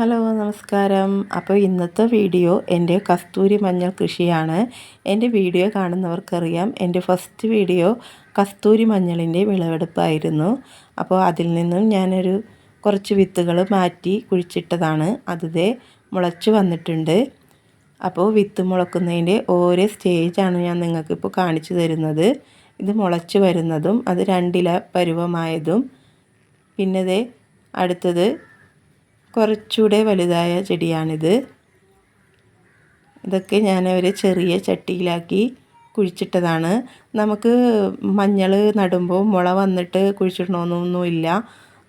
Hello നമസ്കാരം. അപ്പോൾ ഇന്നത്തെ വീഡിയോ എന്റെ കസ്തൂരി മഞ്ഞൾ കൃഷിയാണ്. എന്റെ വീഡിയോ കാണുന്നവർക്കറിയാം എന്റെ ഫസ്റ്റ് വീഡിയോ കസ്തൂരി മഞ്ഞളിന്റെ വിളവെടുപ്പായിരുന്നു. അപ്പോൾ അതിൽ നിന്നും ഞാനൊരു കുറച്ച് വിത്തുകൾ മാറ്റി കുഴിച്ചിട്ടതാണ്. അതിതേ മുളച്ച് വന്നിട്ടുണ്ട്. അപ്പോൾ വിത്ത് മുളക്കുന്നതിന്റെ ഓരോ സ്റ്റേജാണ് ഞാൻ നിങ്ങൾക്കിപ്പോൾ കാണിച്ചു തരുന്നത്. ഇത് മുളച്ച് വരുന്നതും അത് രണ്ടില പരുവമായതും. പിന്നതേ അടുത്തത് കുറച്ചുകൂടെ വലുതായ ചെടിയാണിത്. ഇതൊക്കെ ഞാൻ ഒരു ചെറിയ ചട്ടിയിലാക്കി കുഴിച്ചിട്ടതാണ്. നമുക്ക് മഞ്ഞൾ നടുമ്പോൾ മുള വന്നിട്ട് കുഴിച്ചിടണമെന്നൊന്നുമില്ല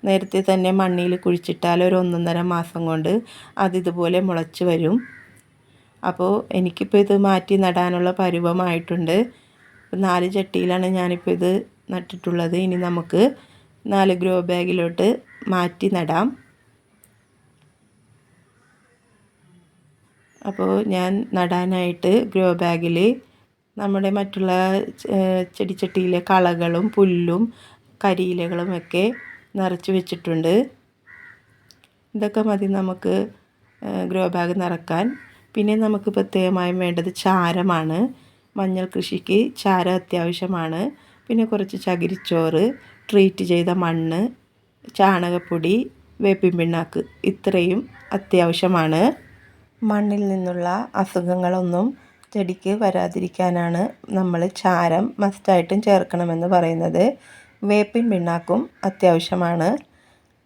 നേരത്തെ തന്നെ മണ്ണിൽ കുഴിച്ചിട്ടാൽ ഒരു ഒന്നൊന്നര മാസം കൊണ്ട് അതിതുപോലെ മുളച്ച് വരും. അപ്പോൾ എനിക്കിപ്പോൾ ഇത് മാറ്റി നടാനുള്ള പരുവമായിട്ടുണ്ട്. നാല് ചട്ടിയിലാണ് ഞാനിപ്പോൾ ഇത് നട്ടിട്ടുള്ളത്. ഇനി നമുക്ക് നാല് ഗ്രോ ബാഗിലോട്ട് മാറ്റി നടാം. അപ്പോൾ ഞാൻ നടാനായിട്ട് ഗ്രോ ബാഗിൽ നമ്മുടെ മറ്റുള്ള ചെടിച്ചട്ടിയിലെ കളകളും പുല്ലും കരിയിലകളും ഒക്കെ നിറച്ച് വെച്ചിട്ടുണ്ട്. ഇതൊക്കെ മതി നമുക്ക് ഗ്രോ ബാഗ് നിറക്കാൻ. പിന്നെ നമുക്ക് പ്രത്യേകമായും വേണ്ടത് ചാരമാണ്. മഞ്ഞൾ കൃഷിക്ക് ചാരം അത്യാവശ്യമാണ്. പിന്നെ കുറച്ച് ചകിരിച്ചോറ് ട്രീറ്റ് ചെയ്ത മണ്ണ് ചാണകപ്പൊടി വേപ്പിൻ പിണ്ണാക്ക് ഇത്രയും അത്യാവശ്യമാണ്. മണ്ണിൽ നിന്നുള്ള അസുഖങ്ങളൊന്നും ചെടിക്ക് വരാതിരിക്കാനാണ് നമ്മൾ ചാരം മസ്റ്റായിട്ടും ചേർക്കണമെന്ന് പറയുന്നത്. വേപ്പിൻ പിണ്ണാക്കും അത്യാവശ്യമാണ്.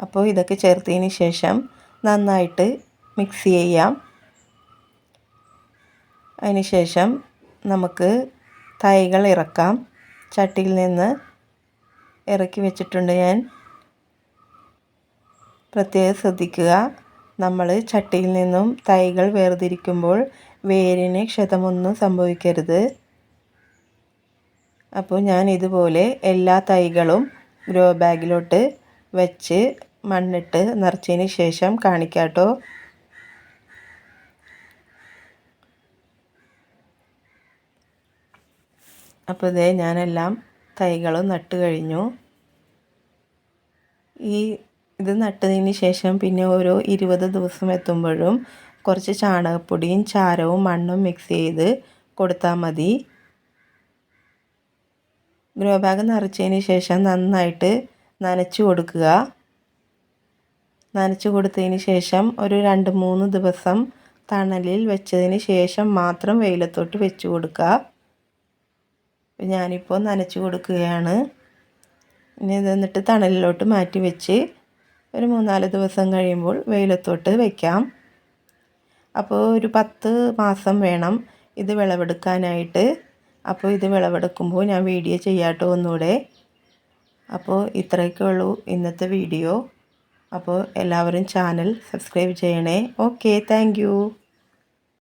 അപ്പോൾ ഇതൊക്കെ ചേർത്തതിന് ശേഷം നന്നായിട്ട് മിക്സ് ചെയ്യാം. ശേഷം നമുക്ക് തൈകൾ ഇറക്കാം. ചട്ടിയിൽ നിന്ന് ഇറക്കി വെച്ചിട്ടുണ്ട് ഞാൻ. പ്രത്യേകം ശ്രദ്ധിക്കുക. നമ്മൾ ചട്ടിയിൽ നിന്നും തൈകൾ വേർതിരിക്കുമ്പോൾ വേരിന് ക്ഷതമൊന്നും സംഭവിക്കരുത്. അപ്പോൾ ഞാൻ ഇതുപോലെ എല്ലാ തൈകളും ഗ്രോ ബാഗിലോട്ട് വെച്ച് മണ്ണിട്ട് നിറച്ചതിന് ശേഷം കാണിക്കാട്ടോ. അപ്പോൾ ഇതേ ഞാനെല്ലാം തൈകളും നട്ട് കഴിഞ്ഞു. ഈ ഇത് നട്ടതിന് ശേഷം പിന്നെ ഓരോ ഇരുപത് ദിവസം എത്തുമ്പോഴും കുറച്ച് ചാണകപ്പൊടിയും ചാരവും മണ്ണും മിക്സ് ചെയ്ത് കൊടുത്താൽ മതി. ഗ്രോ ബാഗ് നിറച്ചതിന് ശേഷം നന്നായിട്ട് നനച്ചു കൊടുക്കുക. നനച്ചു കൊടുത്തതിന് ശേഷം ഒരു രണ്ട് മൂന്ന് ദിവസം തണലിൽ വെച്ചതിന് ശേഷം മാത്രം വെയിലത്തോട്ട് വെച്ച് കൊടുക്കുക ഞാനിപ്പോൾ നനച്ചു കൊടുക്കുകയാണ്. ഇനി ഇത് എന്നിട്ട് തണലിലോട്ട് മാറ്റി വെച്ച് ഒരു മൂന്നാൽ ദിവസം കഴിയുമ്പോൾ വെയിലത്തോട്ട് വയ്ക്കാം അപ്പോൾ ഒരു പത്ത് മാസം വേണം ഇത് വിളവെടുക്കാനായിട്ട്. അപ്പോൾ ഇത് വിളവെടുക്കുമ്പോൾ ഞാൻ വീഡിയോ ചെയ്യാട്ടോ ഒന്നുകൂടെ. അപ്പോൾ ഇത്രയൊക്കെ ഉള്ളൂ ഇന്നത്തെ വീഡിയോ. അപ്പോൾ എല്ലാവരും ചാനൽ സബ്സ്ക്രൈബ് ചെയ്യണേ. Okay thank